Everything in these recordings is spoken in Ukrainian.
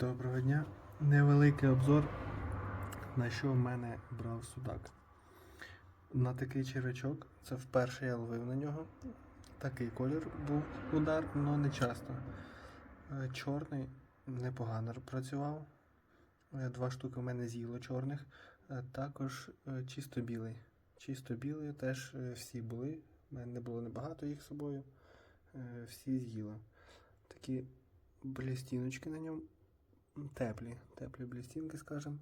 Доброго дня. Невеликий обзор, на що в мене брав судак. На такий червячок, це вперше я ловив на нього. Такий колір був удар, але не часто. Е, Чорний непогано працював. Е, Два штуки в мене з'їло чорних. Е, Також чисто білий. Чисто білий теж всі були. У мене не було небагато їх з собою. Всі з'їло. Такі блістіночки на ньому теплі, теплі блістінки, скажімо.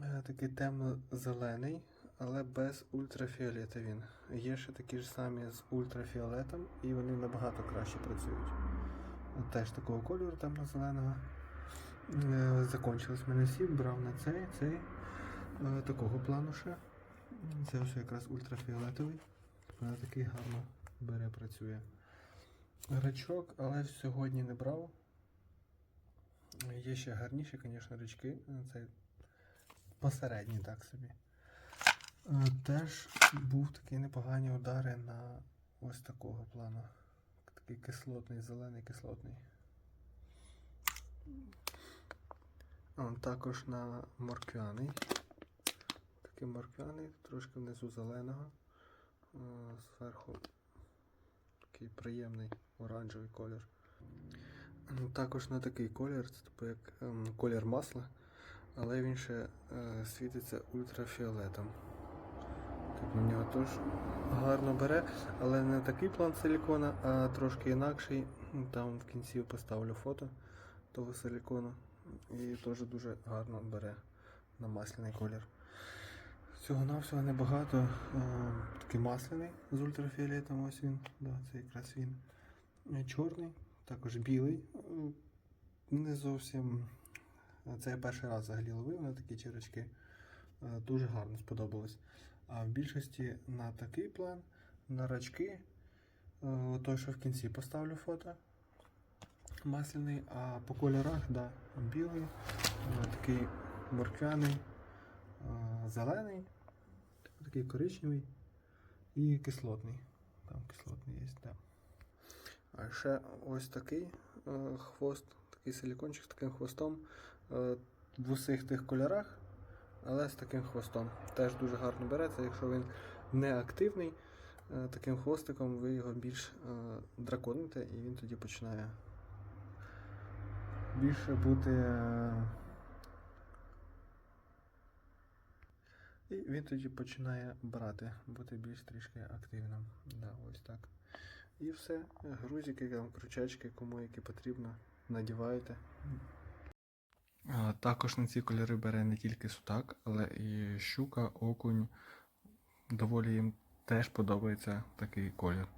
Е, Такий темно-зелений, але без ультрафіолета він. Є ще такі ж самі з ультрафіолетом, і вони набагато краще працюють. Теж такого кольору темно-зеленого. Е, Закончились в мене всі, брав на цей, цей. Е, Такого плану ще. Це ось якраз ультрафіолетовий. Вона такий гарно бере, працює. Рачок, але сьогодні не брав. Є ще гарніші, звісно, річки. Це посередні, так собі. Е, Теж був такий непогані удари на ось такого плану. Такий кислотний, зелений кислотний. Також на морквяний. Такий морквяний, трошки внизу зеленого. Е, Зверху такий приємний оранжевий колір. Ну, Також на такий колір, це типу як ем, колір масла, але він ще е, світиться ультрафіолетом. Тобто в нього теж гарно бере, але не такий план силікона, а трошки інакший. Там в кінці поставлю фото того силікону. І теж дуже гарно бере на масляний колір. Всього навсього небагато. Е, такий масляний з ультрафіолетом, ось він. Да, це якраз він. Чорний, також білий. Е, Не зовсім. е, Це я перший раз взагалі ловив на такі черечки. Е, Дуже гарно сподобалось. А в більшості на такий план, на рачки, той, що в кінці поставлю фото. Масляний, а по кольорах, да, білий, такий морквяний, зелений, такий коричневий і кислотний. Там кислотний є, да. А ще ось такий е, хвост, такий силікончик з таким хвостом е, в усіх тих кольорах, але з таким хвостом. Теж дуже гарно береться, якщо він не активний, е, таким хвостиком ви його більш драконите і він тоді починає більше бути. І він тоді починає брати, бути більш трішки активним. Да, ось так. І все. Грузики, там, крючачки, кому які потрібно, надіваєте. Також на ці кольори бере не тільки сутак, але і щука, окунь. Доволі їм теж подобається такий колір.